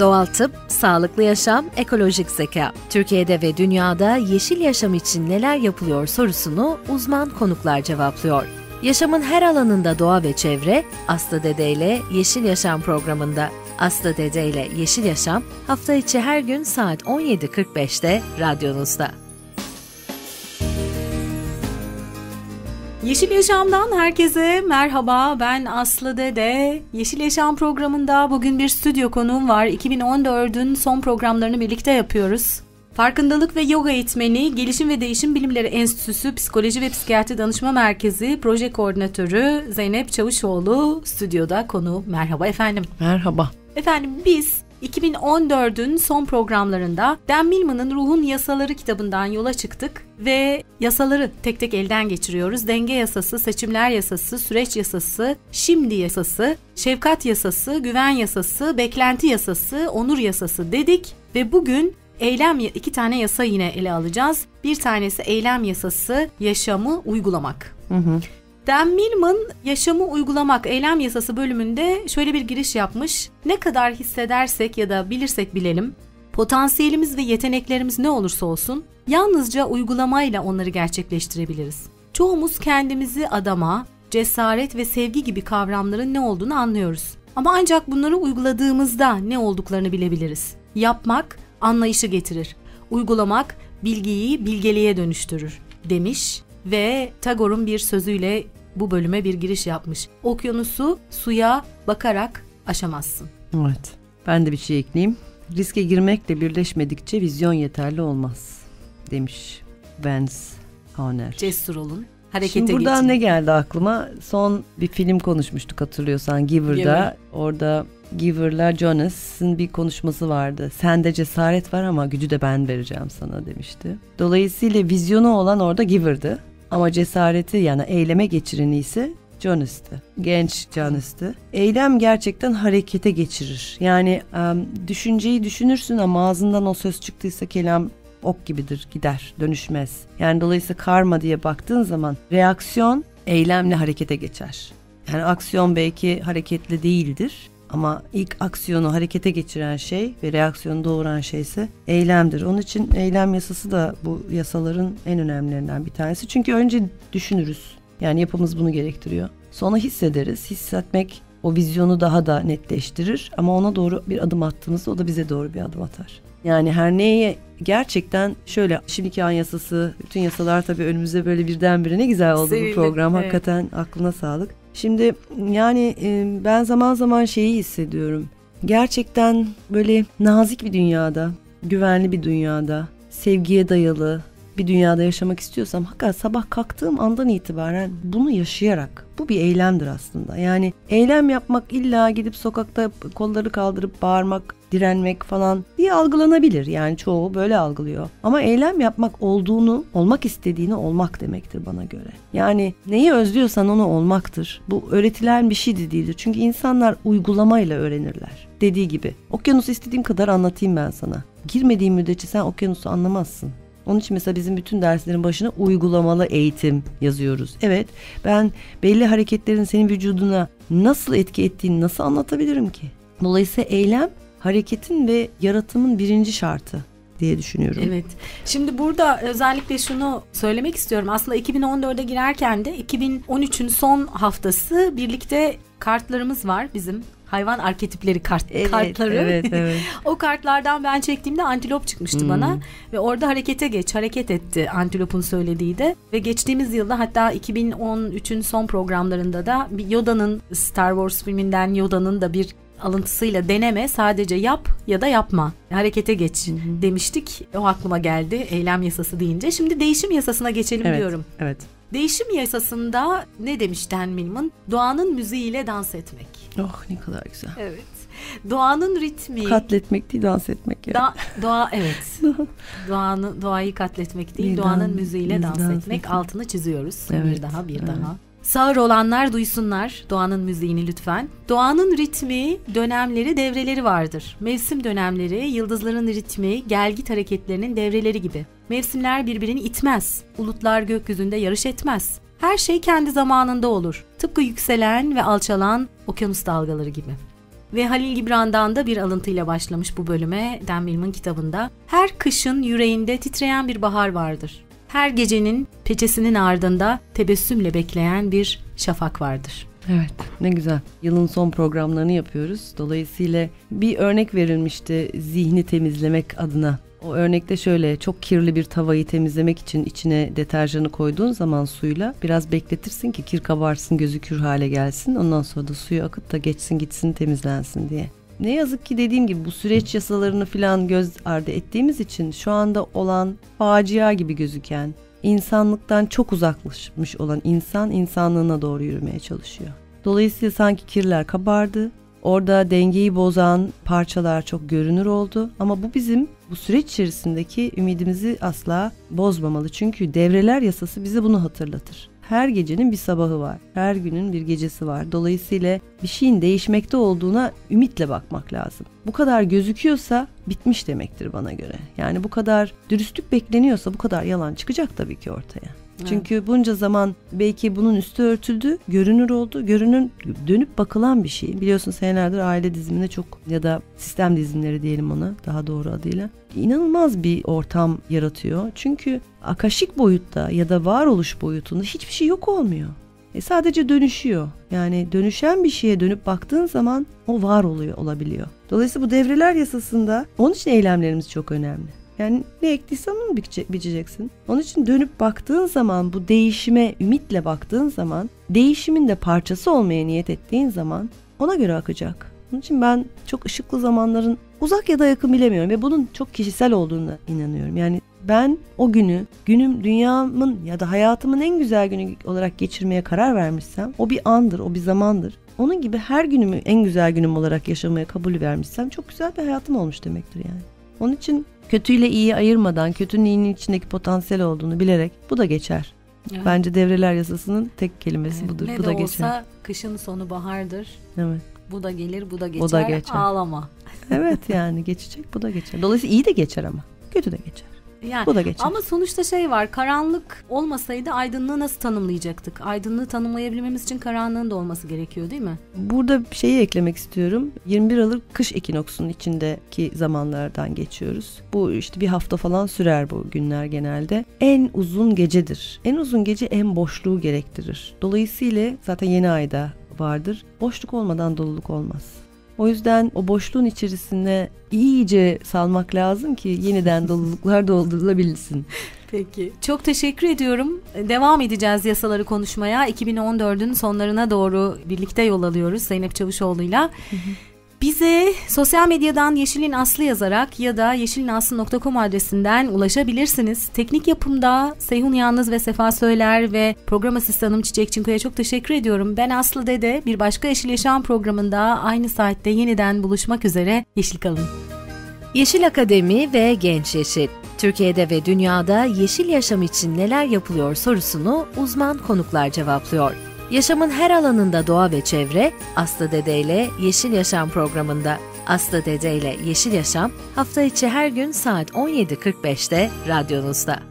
Doğal tıp, sağlıklı yaşam, ekolojik zeka. Türkiye'de ve dünyada yeşil yaşam için neler yapılıyor sorusunu uzman konuklar cevaplıyor. Yaşamın her alanında doğa ve çevre, Aslı Dede ile Yeşil Yaşam programında. Aslı Dede ile Yeşil Yaşam hafta içi her gün saat 17.45'te radyonuzda. Yeşil Yaşam'dan herkese merhaba. Ben Aslı Dede. Yeşil Yaşam programında bugün bir stüdyo konuğum var. 2014'ün son programlarını birlikte yapıyoruz. Farkındalık ve Yoga Eğitmeni, Gelişim ve Değişim Bilimleri Enstitüsü Psikoloji ve Psikiyatri Danışma Merkezi Proje Koordinatörü Zeynep Çavuşoğlu stüdyoda konu. Merhaba efendim. Merhaba. Efendim biz 2014'ün son programlarında Dan Millman'ın Ruhun Yasaları kitabından yola çıktık ve yasaları tek tek elden geçiriyoruz. Denge yasası, seçimler yasası, süreç yasası, şimdi yasası, şefkat yasası, güven yasası, beklenti yasası, onur yasası dedik ve bugün eylem iki tane yasa yine ele alacağız. Bir tanesi eylem yasası, yaşamı uygulamak. Hı hı. Dan Millman yaşamı uygulamak eylem yasası bölümünde şöyle bir giriş yapmış. Ne kadar hissedersek ya da bilirsek bilelim potansiyelimiz ve yeteneklerimiz ne olursa olsun yalnızca uygulamayla onları gerçekleştirebiliriz. Çoğumuz kendimizi adama, cesaret ve sevgi gibi kavramların ne olduğunu anlıyoruz. Ama ancak bunları uyguladığımızda ne olduklarını bilebiliriz. Yapmak anlayışı getirir. Uygulamak bilgiyi bilgeliğe dönüştürür demiş ve Tagore'un bir sözüyle bu bölüme bir giriş yapmış. Okyanusu suya bakarak aşamazsın. Evet. Ben de bir şey ekleyeyim. Riske girmekle birleşmedikçe vizyon yeterli olmaz demiş Vance Honer. Cesur olun. Harekete Şimdi buradan geçin. ne geldi aklıma? Son bir film konuşmuştuk hatırlıyorsan Giver'da. Giver. Orada Giver'la Jonas'ın bir konuşması vardı. Sende cesaret var ama gücü de ben vereceğim sana demişti. Dolayısıyla vizyonu olan orada Giver'dı. Ama cesareti yani eyleme geçireni ise Jonas'tı. Genç Jonas'tı. Eylem gerçekten harekete geçirir. Yani düşünceyi düşünürsün ama ağzından o söz çıktıysa kelam ok gibidir gider dönüşmez. Yani dolayısıyla karma diye baktığın zaman reaksiyon eylemle harekete geçer. Yani aksiyon belki hareketli değildir ama ilk aksiyonu harekete geçiren şey ve reaksiyonu doğuran şey ise eylemdir. Onun için eylem yasası da bu yasaların en önemlilerinden bir tanesi. Çünkü önce düşünürüz. Yani yapımız bunu gerektiriyor. Sonra hissederiz. Hissetmek o vizyonu daha da netleştirir ama ona doğru bir adım attığımızda o da bize doğru bir adım atar. Yani her neye gerçekten şöyle şimdiki an yasası, bütün yasalar tabii önümüzde böyle birdenbire ne güzel oldu Sevindim, bu program. Evet. Hakikaten aklına sağlık. Şimdi yani ben zaman zaman şeyi hissediyorum. Gerçekten böyle nazik bir dünyada, güvenli bir dünyada, sevgiye dayalı bir dünyada yaşamak istiyorsam hakikaten sabah kalktığım andan itibaren bunu yaşayarak bu bir eylemdir aslında. Yani eylem yapmak illa gidip sokakta kolları kaldırıp bağırmak, direnmek falan diye algılanabilir. Yani çoğu böyle algılıyor. Ama eylem yapmak olduğunu, olmak istediğini olmak demektir bana göre. Yani neyi özlüyorsan onu olmaktır. Bu öğretilen bir şey de değildir. Çünkü insanlar uygulamayla öğrenirler. Dediği gibi okyanusu istediğim kadar anlatayım ben sana. Girmediğin müddetçe sen okyanusu anlamazsın. Onun için mesela bizim bütün derslerin başına uygulamalı eğitim yazıyoruz. Evet ben belli hareketlerin senin vücuduna nasıl etki ettiğini nasıl anlatabilirim ki? Dolayısıyla eylem hareketin ve yaratımın birinci şartı diye düşünüyorum. Evet. Şimdi burada özellikle şunu söylemek istiyorum. Aslında 2014'e girerken de 2013'ün son haftası birlikte kartlarımız var bizim hayvan arketipleri kart evet, kartları. Evet, evet. o kartlardan ben çektiğimde antilop çıkmıştı hmm. bana ve orada harekete geç, hareket etti antilopun söylediği de ve geçtiğimiz yılda hatta 2013'ün son programlarında da Yoda'nın Star Wars filminden Yoda'nın da bir alıntısıyla deneme sadece yap ya da yapma harekete geç hı hı. demiştik o aklıma geldi eylem yasası deyince şimdi değişim yasasına geçelim evet, diyorum. Evet. Değişim yasasında ne demiş Dan Millman? Doğanın müziğiyle dans etmek. Oh ne kadar güzel. Evet. Doğanın ritmi. Katletmek değil dans etmek yani. Da, doğa evet. Doğanı doğayı katletmek değil, bir doğanın dan, müziğiyle dans, dans etmek. etmek. Altını çiziyoruz. Evet, bir daha bir evet. daha. Sağır olanlar duysunlar doğanın müziğini lütfen. Doğanın ritmi, dönemleri, devreleri vardır. Mevsim dönemleri, yıldızların ritmi, gelgit hareketlerinin devreleri gibi. Mevsimler birbirini itmez. Bulutlar gökyüzünde yarış etmez. Her şey kendi zamanında olur. Tıpkı yükselen ve alçalan okyanus dalgaları gibi. ve Halil Gibran'dan da bir alıntıyla başlamış bu bölüme Dan Millman kitabında. Her kışın yüreğinde titreyen bir bahar vardır. Her gecenin peçesinin ardında tebessümle bekleyen bir şafak vardır. Evet ne güzel. Yılın son programlarını yapıyoruz. Dolayısıyla bir örnek verilmişti zihni temizlemek adına. O örnekte şöyle çok kirli bir tavayı temizlemek için içine deterjanı koyduğun zaman suyla biraz bekletirsin ki kir kabarsın gözükür hale gelsin. Ondan sonra da suyu akıt da geçsin gitsin temizlensin diye. Ne yazık ki dediğim gibi bu süreç yasalarını falan göz ardı ettiğimiz için şu anda olan facia gibi gözüken insanlıktan çok uzaklaşmış olan insan insanlığına doğru yürümeye çalışıyor. Dolayısıyla sanki kirler kabardı. Orada dengeyi bozan parçalar çok görünür oldu ama bu bizim bu süreç içerisindeki ümidimizi asla bozmamalı. Çünkü devreler yasası bize bunu hatırlatır. Her gecenin bir sabahı var. Her günün bir gecesi var. Dolayısıyla bir şeyin değişmekte olduğuna ümitle bakmak lazım. Bu kadar gözüküyorsa bitmiş demektir bana göre. Yani bu kadar dürüstlük bekleniyorsa bu kadar yalan çıkacak tabii ki ortaya. Çünkü bunca zaman belki bunun üstü örtüldü, görünür oldu. Görünün dönüp bakılan bir şey. Biliyorsun senelerdir aile diziminde çok ya da sistem dizimleri diyelim ona daha doğru adıyla. inanılmaz bir ortam yaratıyor. Çünkü akaşik boyutta ya da varoluş boyutunda hiçbir şey yok olmuyor. E sadece dönüşüyor. Yani dönüşen bir şeye dönüp baktığın zaman o var oluyor olabiliyor. Dolayısıyla bu devreler yasasında onun için eylemlerimiz çok önemli. Yani ne ektiysen onu biçeceksin. Onun için dönüp baktığın zaman bu değişime ümitle baktığın zaman değişimin de parçası olmaya niyet ettiğin zaman ona göre akacak. Onun için ben çok ışıklı zamanların uzak ya da yakın bilemiyorum ve bunun çok kişisel olduğuna inanıyorum. Yani ben o günü günüm dünyamın ya da hayatımın en güzel günü olarak geçirmeye karar vermişsem o bir andır, o bir zamandır. Onun gibi her günümü en güzel günüm olarak yaşamaya kabul vermişsem çok güzel bir hayatım olmuş demektir yani. Onun için kötüyle iyi ayırmadan kötünün iyinin içindeki potansiyel olduğunu bilerek bu da geçer. Evet. Bence devreler yasasının tek kelimesi evet. budur. Ne bu de da olsa geçer. kışın sonu bahardır. Evet. Bu da gelir, bu da geçer. Bu da geçer. Ağlama. evet yani geçecek, bu da geçer. Dolayısıyla iyi de geçer ama. Kötü de geçer. Yani, Bu da geçer. Ama sonuçta şey var karanlık olmasaydı aydınlığı nasıl tanımlayacaktık? Aydınlığı tanımlayabilmemiz için karanlığın da olması gerekiyor değil mi? Burada bir şeyi eklemek istiyorum. 21 Aralık kış ekinoksunun içindeki zamanlardan geçiyoruz. Bu işte bir hafta falan sürer bu günler genelde. En uzun gecedir. En uzun gece en boşluğu gerektirir. Dolayısıyla zaten yeni ayda vardır. Boşluk olmadan doluluk olmaz. O yüzden o boşluğun içerisine iyice salmak lazım ki yeniden doluluklar doldurulabilsin. Peki. Çok teşekkür ediyorum. Devam edeceğiz yasaları konuşmaya. 2014'ün sonlarına doğru birlikte yol alıyoruz Zeynep Çavuşoğlu'yla. Hı hı. Bize sosyal medyadan Yeşilin Aslı yazarak ya da yeşilinaslı.com adresinden ulaşabilirsiniz. Teknik yapımda Seyhun Yalnız ve Sefa Söyler ve program asistanım Çiçek Çinko'ya çok teşekkür ediyorum. Ben Aslı Dede. Bir başka Yeşil Yaşam programında aynı saatte yeniden buluşmak üzere. Yeşil kalın. Yeşil Akademi ve Genç Yeşil. Türkiye'de ve dünyada yeşil yaşam için neler yapılıyor sorusunu uzman konuklar cevaplıyor. Yaşamın her alanında doğa ve çevre Aslı Dede ile Yeşil Yaşam programında. Aslı Dede ile Yeşil Yaşam hafta içi her gün saat 17.45'te radyonuzda.